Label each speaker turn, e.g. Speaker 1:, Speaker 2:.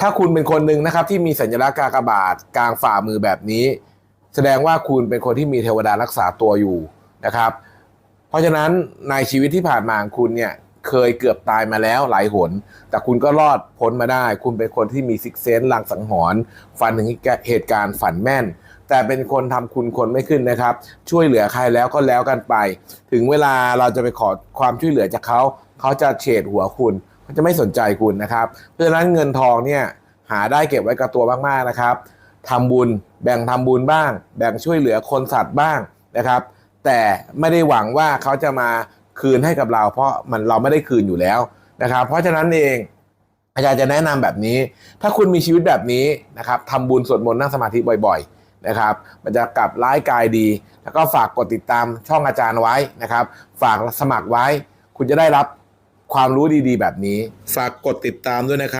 Speaker 1: ถ้าคุณเป็นคนหนึ่งนะครับที่มีสัญลักษณ์กากบาทกลางฝ่ามือแบบนี้ แสดงว่าคุณเป็นคนที่มีเทวดารักษาตัวอยู่นะครับ เพราะฉะนั้นในชีวิตที่ผ่านมาของคุณเนี่ยเคยเกือบตายมาแล้วหลายหน แต่คุณก็รอดพ้นมาได้ คุณเป็นคนที่มีซิกเซนลังสังหรณ์ฝันถึงเหตุการณ์ฝันแม่น แต่เป็นคนทำคุณคนไม่ขึ้นนะครับ ช่วยเหลือใครแล้วก็แล้วกันไป ถึงเวลาเราจะไปขอความช่วยเหลือจากเขา เขาจะเฉดหัวคุณ เขาจะไม่สนใจคุณนะครับ เพราะฉะนั้นเงินทองเนี่ยหาได้เก็บไว้กับตัวมากๆนะครับทำบุญแบ่งทำบุญบ้าง แบ่งช่วยเหลือคนสัตว์บ้างนะครับ แต่ไม่ได้หวังว่าเขาจะมาคืนให้กับเรา เพราะมันเราไม่ได้คืนอยู่แล้วนะครับ เพราะฉะนั้นเองอาจารย์จะแนะนำแบบนี้ ถ้าคุณมีชีวิตแบบนี้นะครับทำบุญสวดมนต์นั่งสมาธิบ่อยๆนะครับ มันจะกลับร้ายกายดี แล้วก็ฝากกดติดตามช่องอาจารย์ไว้นะครับ ฝากสมัครไว้ คุณจะได้รับ ความรู้ดีๆแบบนี้ ฝากกดติดตามด้วยนะครับ